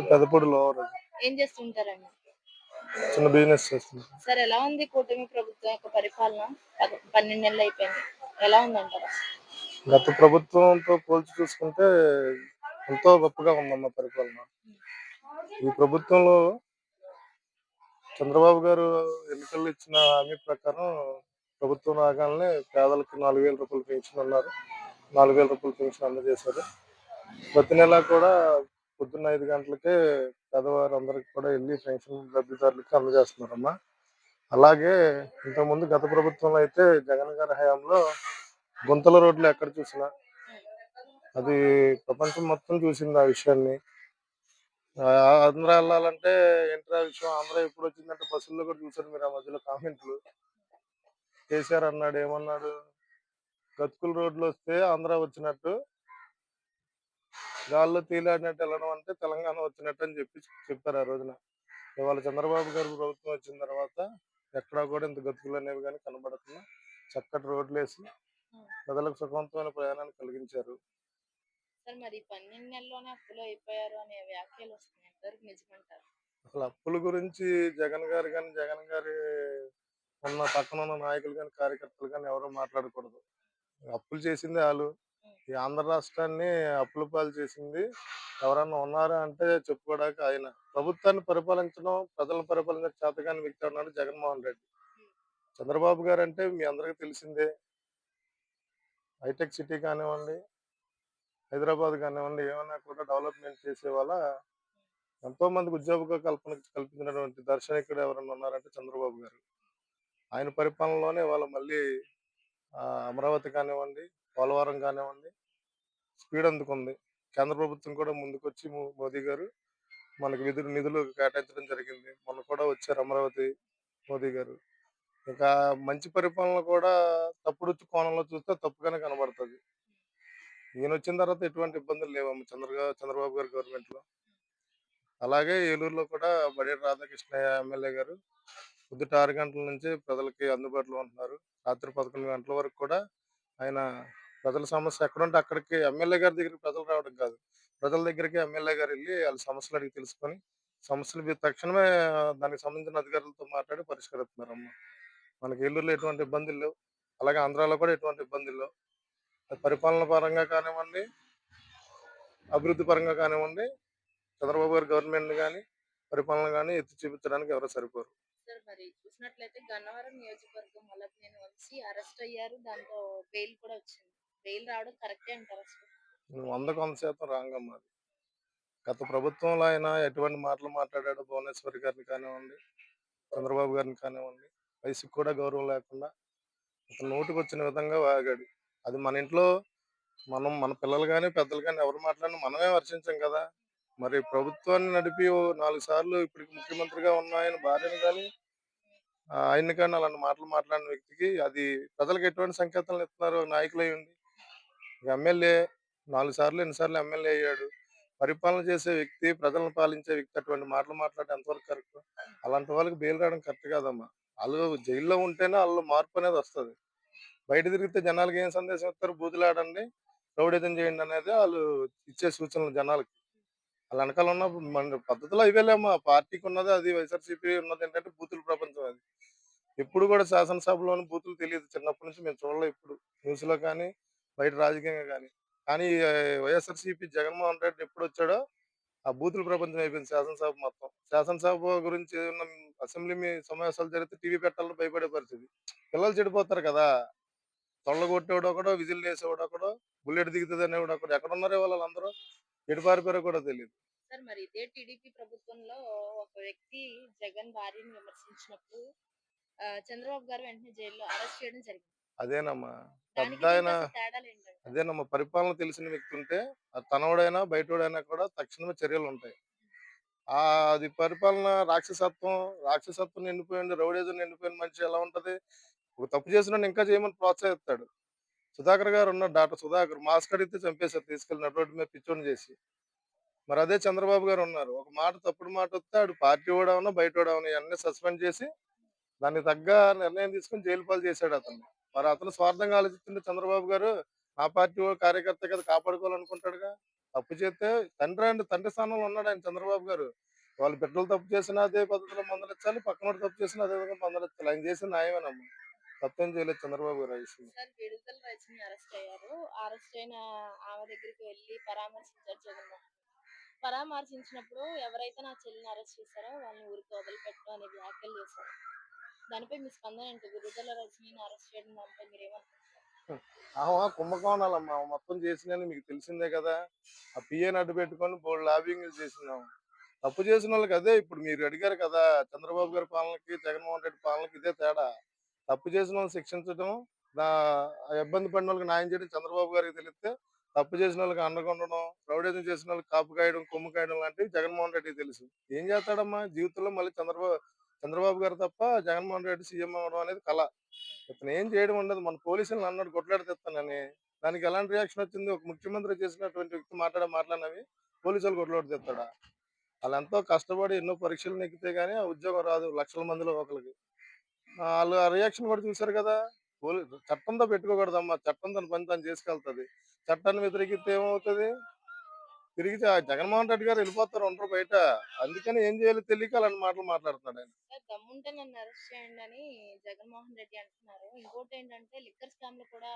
పెదపూడిలో ఏం చేస్తుంటారండి? చిన్న బిజినెస్ చేస్తుంది. సార్ ఎలా ఉంది కూటమి ప్రభుత్వం యొక్క పరిపాలన? పన్నెండు నెలలు అయిపోయింది. ఎలా ఉందంటారా? గత ప్రభుత్వంతో పోల్చి చూసుకుంటే ఎంతో గొప్పగా ఉందన్న పరిపాలన. ఈ ప్రభుత్వంలో చంద్రబాబు గారు ఎన్నికల్లో ఇచ్చిన హామీ ప్రకారం ప్రభుత్వం రాగానే పేదలకు నాలుగు వేల రూపాయలు పెన్షన్ అన్నారు. నాలుగు వేల రూపాయలు పెన్షన్ అందజేశారు. ప్రతి నెల కూడా పొద్దున్న ఐదు గంటలకే పేదవారు కూడా వెళ్ళి పెన్షన్ లబ్ధిదారులకి అందజేస్తున్నారమ్మా. అలాగే ఇంతకుముందు గత ప్రభుత్వంలో అయితే జగన్ గారి హయాంలో గుంతల రోడ్లు ఎక్కడ చూసినా అది ప్రపంచం మొత్తం చూసింది ఆ విషయాన్ని. ఆంధ్ర వెళ్ళాలంటే ఏంట్రా విషయం? ఆంధ్ర ఎప్పుడు వచ్చిందంటే బస్సుల్లో కూడా చూసారు మీరు ఆ మధ్యలో కామెంట్లు. కేసీఆర్ అన్నాడు ఏమన్నాడు? గతుకుల రోడ్లు వస్తే ఆంధ్ర వచ్చినట్టు. గాల్లో తేలాడినట్టు వెళ్ళడం అంటే తెలంగాణ వచ్చినట్టు అని చెప్పి చెప్పారు ఆ రోజున. ఇవాళ చంద్రబాబు గారు ప్రభుత్వం వచ్చిన తర్వాత ఎక్కడా కూడా ఇంత గతుకులు అనేవి కానీ కనబడుతున్నా చక్కటి రోడ్లు వేసి ప్రజలకు సుఖవంతమైన ప్రయాణాన్ని కలిగించారు. అసలు అప్పుల గురించి జగన్ గారు కానీ జగన్ గారి ఉన్న పక్కన ఉన్న నాయకులు కానీ కార్యకర్తలు కానీ ఎవరో మాట్లాడకూడదు. అప్పులు చేసింది వాళ్ళు ఈ ఆంధ్ర రాష్ట్రాన్ని అప్పుల పాలు చేసింది. ఎవరన్నా ఉన్నారా అంటే చెప్పుకోవడానికి ఆయన. ప్రభుత్వాన్ని పరిపాలించడం ప్రజలను పరిపాలించడం చేతగాని వ్యక్తి ఉన్నాడు జగన్మోహన్ రెడ్డి. చంద్రబాబు గారు అంటే మీ అందరికీ తెలిసిందే. హైటెక్ సిటీ కానివ్వండి హైదరాబాద్ కానివ్వండి ఏమైనా కూడా డెవలప్మెంట్ చేసే వాళ్ళ ఎంతో మందికి ఉద్యోగ కల్పన కల్పించినటువంటి దర్శకుడు ఎవరైనా ఉన్నారంటే చంద్రబాబు గారు. ఆయన పరిపాలనలోనే వాళ్ళు మళ్ళీ అమరావతి కానివ్వండి పోలవరం కానివ్వండి స్పీడ్ అందుకుంది. కేంద్ర ప్రభుత్వం కూడా ముందుకొచ్చి మోదీ గారు మనకి విధులు నిధులు కేటాయించడం జరిగింది. మొన్న కూడా వచ్చారు అమరావతి మోదీ గారు. ఇంకా మంచి పరిపాలన కూడా తప్పుడు కోణంలో చూస్తే తప్పుగానే కనబడుతుంది. ఈయన వచ్చిన తర్వాత ఎటువంటి ఇబ్బందులు లేవమ్మ చంద్ర చంద్రబాబు గారి గవర్నమెంట్లో. అలాగే ఏలూరులో కూడా బడేటి రాధాకృష్ణ ఎమ్మెల్యే గారు పొద్దుట ఆరు గంటల నుంచి ప్రజలకి అందుబాటులో ఉంటున్నారు. రాత్రి పదకొండు గంటల వరకు కూడా ఆయన ప్రజల సమస్య ఎక్కడుంటే అక్కడికి ఎమ్మెల్యే గారి దగ్గరికి ప్రజలు రావడం కాదు. ప్రజల దగ్గరికి ఎమ్మెల్యే గారు వెళ్ళి వాళ్ళ సమస్యలు అడిగి తెలుసుకొని సమస్యలు తక్షణమే దానికి సంబంధించిన అధికారులతో మాట్లాడి పరిష్కరిస్తున్నారు అమ్మ మనకి ఏలూరులో ఎటువంటి ఇబ్బందులు లేవు. అలాగే ఆంధ్రాలో కూడా ఎటువంటి ఇబ్బందులు లేవు. పరిపాలన పరంగా కానివ్వండి అభివృద్ధి పరంగా కానివ్వండి చంద్రబాబు గారు గవర్నమెంట్ కానీ పరిపాలన కానీ ఎత్తి చూపించడానికి ఎవరో సరిపోరు. సార్ మరి చూసినట్లయితే గన్నవరం నియోజకవర్గం వల్లకి నేను వచ్చి అరెస్ట్ అయ్యారు. దాంతో బెయిల్ కూడా వచ్చింది. బెయిల్ రావడం కరెక్టే అంటారు అసలు వందకు వంద శాతం రాంగమ్మ అది. గత ప్రభుత్వంలో ఆయన ఎటువంటి మాటలు మాట్లాడాడు భువనేశ్వరి గారిని కానివ్వండి చంద్రబాబు గారిని కానివ్వండి వయసుకు కూడా గౌరవం లేకుండా అతను నోటికి వచ్చిన విధంగా వాగాడు. అది మన ఇంట్లో మనం మన పిల్లలు కానీ పెద్దలు కానీ ఎవరు మాట్లాడినా మనమే వర్షించాం కదా. మరి ప్రభుత్వాన్ని నడిపి ఓ నాలుగు సార్లు ఇప్పటికి ముఖ్యమంత్రిగా ఉన్న ఆయన భార్యను కానీ ఆయన కానీ అలాంటి మాటలు మాట్లాడిన వ్యక్తికి అది ప్రజలకు ఎటువంటి సంకేతాలు ఇస్తున్నారు నాయకులు అయి ఎమ్మెల్యే నాలుగు సార్లు ఎన్నిసార్లు ఎమ్మెల్యే అయ్యాడు? పరిపాలన చేసే వ్యక్తి ప్రజలను పాలించే వ్యక్తి అటువంటి మాటలు మాట్లాడే ఎంతవరకు కరెక్ట్? అలాంటి వాళ్ళకి బెయిల్ రావడం కరెక్ట్ కాదమ్మా. వాళ్ళు జైల్లో ఉంటేనే వాళ్ళు మార్పు అనేది వస్తుంది. బయట తిరిగితే జనాలకి ఏం సందేశం ఇస్తారు? బూతులాడండి రౌడీజం చేయండి అనేది వాళ్ళు ఇచ్చే సూచనలు జనాలకి. వాళ్ళ వెనకాల ఉన్న మన పద్ధతిలో ఇవేలేమ్మా పార్టీకి ఉన్నది అది వైఎస్ఆర్సీపీ ఉన్నది ఏంటంటే బూతుల ప్రపంచం అది. ఎప్పుడు కూడా శాసనసభలోని బూతులు తెలియదు. చిన్నప్పటి నుంచి మేము చూడలేదు ఇప్పుడు న్యూస్లో కానీ బయట రాజకీయంగా కానీ. కానీ వైఎస్ఆర్సీపీ జగన్మోహన్ రెడ్డి ఎప్పుడు వచ్చాడో ఆ బూతుల ప్రపంచం అయిపోయింది శాసనసభ మొత్తం. శాసనసభ గురించి ఏదైనా అసెంబ్లీ సమావేశాలు జరిగితే టీవీ పెట్టాలని భయపడే పరిస్థితి. పిల్లలు చెడిపోతారు కదా. తొళ్ళ కొట్టేవాడు ఒకడో విజిల్ వేసేవాడు ఒకడో బుల్లెట్ దిగుతుంది అనేవాడు ఒకడు. ఎక్కడ ఉన్నారో వాళ్ళందరూ? ఎటు పారిపోయారో కూడా తెలియదు సార్ మరి ఇదే టీడీపీ ప్రభుత్వంలో ఒక వ్యక్తి జగన్ భార్యను విమర్శించినప్పుడు చంద్రబాబు గారు వెంటనే జైల్లో అరెస్ట్ చేయడం జరిగింది. అదేనమ్మా. పెద్ద ఆయన అదేనమ్మా పరిపాలన తెలిసిన వ్యక్తి ఉంటే అది తనవాడైనా బయటోడైనా కూడా తక్షణమే చర్యలు ఉంటాయి. ఆ అది పరిపాలన రాక్షసత్వం రాక్షసత్వం నిండిపోయింది రౌడేజం నిండిపోయిన మనిషి ఎలా ఉంటది? ఒక తప్పు చేసిన ఇంకా చేయమని ప్రోత్సహిస్తాడు. సుధాకర్ గారు ఉన్న డాక్టర్ సుధాకర్ మాస్క్ అడిగితే చంపేశారు తీసుకెళ్ళి మీద పిచ్చోని చేసి. మరి అదే చంద్రబాబు గారు ఉన్నారు ఒక మాట తప్పుడు మాట వస్తే ఆడు పార్టీ ఓడవనా బయట ఓడవనా ఇవన్నీ సస్పెండ్ చేసి దానికి తగ్గ నిర్ణయం తీసుకుని జైలు పాలు చేశాడు అతను. మరి అతను స్వార్థంగా ఆలోచిస్తుంటే చంద్రబాబు గారు ఆ పార్టీ ఓ కార్యకర్త కదా కాపాడుకోవాలనుకుంటాడుగా? తప్పు చేస్తే తండ్రి అండి తండ్రి స్థానంలో ఉన్నాడు ఆయన చంద్రబాబు గారు. వాళ్ళ బిడ్డలు తప్పు చేసినా అదే పద్ధతిలో మందలించాలి పక్కన తప్పు చేసినా అదే విధంగా మందలించాలి ఆయన చేసిన న్యాయమేనమ్మ. తప్పేం చేయలేదు చంద్రబాబు గారు అరెస్ట్ అయ్యారు. అరెస్ట్ అయిన ఆమె దగ్గరికి వెళ్ళి పరామర్శించారు జగన్మోహన్. పరామర్శించినప్పుడు ఎవరైతే నా చెల్లిని అరెస్ట్ చేశారో వాళ్ళని ఊరికి వదిలిపెట్టు అనే వ్యాఖ్యలు చేశారు. దానిపై మీ స్పందన ఏంటి? విడుదల రజనీని అరెస్ట్ చేయడం దానిపై మీరు ఆహా కుంభకోణాలమ్మా మొత్తం చేసినని మీకు తెలిసిందే కదా. ఆ పిఏని అడ్డు పెట్టుకొని బోర్డు లాబింగ్ చేసినాం. తప్పు చేసిన వాళ్ళకి అదే ఇప్పుడు మీరు అడిగారు కదా చంద్రబాబు గారి పాలనకి జగన్మోహన్ రెడ్డి పాలనకి ఇదే తేడా. తప్పు చేసిన వాళ్ళని శిక్షించడం ఇబ్బంది పడిన వాళ్ళకి న్యాయం చేయడం చంద్రబాబు గారికి తెలిస్తే తప్పు చేసిన వాళ్ళకి అండగా ఉండడం చేసిన వాళ్ళకి కాపు కాయడం కొమ్ము కాయడం లాంటివి జగన్మోహన్ రెడ్డికి తెలుసు. ఏం చేస్తాడమ్మా? జీవితంలో మళ్ళీ చంద్రబాబు చంద్రబాబు గారు తప్ప జగన్మోహన్ రెడ్డి సీఎం అవడం అనేది కళ ఇతను ఏం చేయడం ఉండదు. మన పోలీసులను అన్నాడు కొట్లాడితేస్తానని దానికి ఎలాంటి రియాక్షన్ వచ్చింది? ఒక ముఖ్యమంత్రి చేసినటువంటి వ్యక్తి మాట్లాడే మాట్లాడినవి పోలీసులు కొట్లాడితేస్తాడా? వాళ్ళు ఎంతో కష్టపడి ఎన్నో పరీక్షలు నెక్కితే గానీ ఆ ఉద్యోగం రాదు లక్షల మందిలో ఒకరికి వాళ్ళు ఆ రియాక్షన్ కూడా చూశారు కదా. పోలీ చట్టంతో పెట్టుకోకూడదమ్మా. చట్టం తన పని తను చేసుకెళ్తుంది. చట్టాన్ని వ్యతిరేకిస్తే ఏమవుతుంది? తిరిగి జగన్మోహన్ రెడ్డి గారు వెళ్ళిపోతారు ఉండరు బయట. అందుకని ఏం చేయాలో తెలియక అలాంటి మాటలు మాట్లాడుతున్నాడు ఆయన. దమ్ముంటే నన్ను అరెస్ట్ చేయండి అని జగన్మోహన్ రెడ్డి అంటున్నారు. ఇంకోటి ఏంటంటే లిక్కర్ స్కామ్లో కూడా